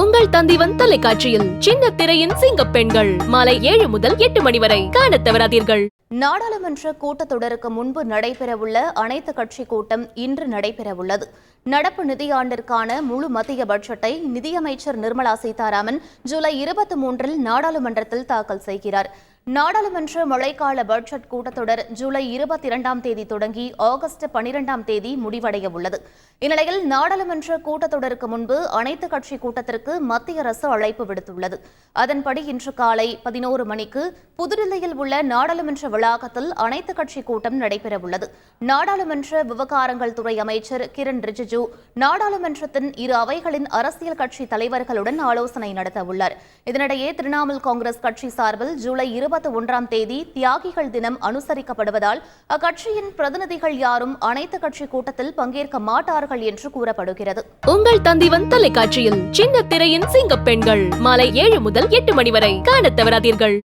உங்கள் தந்திவன் தொலைக்காட்சியில் சின்ன திரையின் சிங்க பெண்கள். மாலை ஏழு முதல் எட்டு மணி வரை காண தவறாதீர்கள். நாடாளுமன்ற கூட்டத்தொடருக்கு முன்பு நடைபெறவுள்ள அனைத்து கட்சி கூட்டம் இன்று நடைபெறவுள்ளது. நடப்பு நிதியாண்டிற்கான முழு மத்திய பட்ஜெட்டை நிதியமைச்சர் நிர்மலா சீதாராமன் ஜூலை இருபத்தி மூன்றில் நாடாளுமன்றத்தில் தாக்கல் செய்கிறார். நாடாளுமன்ற மழைக்கால பட்ஜெட் கூட்டத்தொடர் ஜூலை இருபத்தி இரண்டாம் தேதி தொடங்கி ஆகஸ்ட் பனிரெண்டாம் தேதி முடிவடைய உள்ளது. இந்நிலையில் நாடாளுமன்ற கூட்டத்தொடருக்கு முன்பு அனைத்து கட்சி கூட்டத்திற்கு மத்திய அரசு அழைப்பு விடுத்துள்ளது. அதன்படி இன்று காலை பதினோரு மணிக்கு புதுடில்லியில் உள்ள நாடாளுமன்ற வளாகத்தில் அனைத்து கட்சி கூட்டம் நடைபெறவுள்ளது நாடாளுமன்ற விவகாரங்கள் துறை அமைச்சர் கிரண் ரிஜிஜு நாடாளுமன்றத்தின் இரு அவைகளின் அரசியல் கட்சி தலைவர்களுடன் ஆலோசனை நடத்த உள்ளார். இதனிடையே திரிணாமுல் காங்கிரஸ் கட்சி சார்பில் ஜூலை இருபது இருபத்தி ஒன்றாம் தேதி தியாகிகள் தினம் அனுசரிக்கப்படுவதால் அக்கட்சியின் பிரதிநிதிகள் யாரும் அனைத்து கட்சி கூட்டத்தில் பங்கேற்க மாட்டார்கள் என்று கூறப்படுகிறது. உங்கள் தந்திவன் தொலைக்காட்சியில் சின்ன திரையின் சிங்க பெண்கள் மாலை ஏழு முதல் எட்டு மணி வரை காண தவறாதீர்கள்.